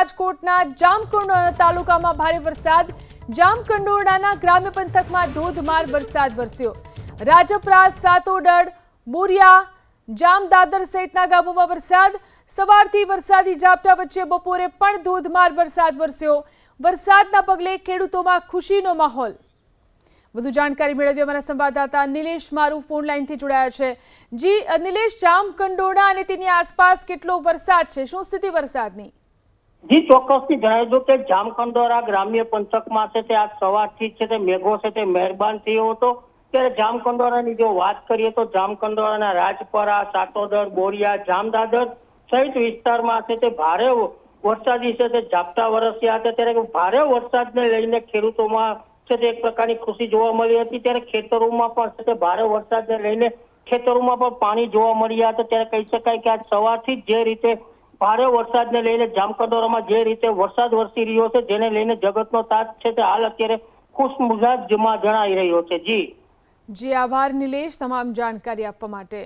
રાજકોટના જામકંડોરણા તાલુકામાં ભારે વરસાદ. જામકંડોરણાના ગ્રામ્ય પંથકમાં ધોધમાર વરસાદ વરસ્યો. રાજપરા સાતોડળ બોરિયા જામદાદર સહિતના ગામોમાં વરસાદ. સવારથી વરસાદી ઝાપટા વચ્ચે બપોરે પણ ધોધમાર વરસાદ વરસ્યો. વરસાદના પગલે ખેડૂતોમાં ખુશીનો માહોલ. વધુ જાણકારી મેળવી અમારા સંવાદદાતા નિલેશ મારું ફોન લાઈનથી જોડાયા છે. જી નિલેશ જામકંડોરણા અને તેની આસપાસ કેટલો વરસાદ છે? શું સ્થિતિ વરસાદની? જી, ચોક્કસથી જણાવી દઉં કે જામકંદોરા ગ્રામ્ય પંથકમાં છે તે આજ સવારથી છે તે મેઘો છે તે મહેરબાન થયો હતો. ત્યારે જામકંદોરાની જો વાત કરીએ તો જામકંદોરાના રાજપરા સાટોદર બોરિયા, જામદાદર સહિત વિસ્તારમાં છે તે ભારે વરસાદી છે તે ઝાપટા વરસ્યા હતા. ત્યારે ભારે વરસાદને લઈને ખેડૂતોમાં છે તે એક પ્રકારની ખુશી જોવા મળી હતી. ત્યારે ખેતરોમાં પણ છે તે ભારે વરસાદને લઈને ખેતરોમાં પણ પાણી જોવા મળ્યા હતા. ત્યારે કહી શકાય કે આજ સવારથી જે રીતે ભારે વરસાદને લઈને જામકંડોરામાં જે રીતે વરસાદ વરસી રહ્યો છે, જેને લઈને જગતનો તાજ છે તે હાલ અત્યારે ખુશમિજાજ જમા જણાઈ રહ્યો છે. જી. જી, આભાર નિલેશ તમામ જાણકારી આપવા માટે.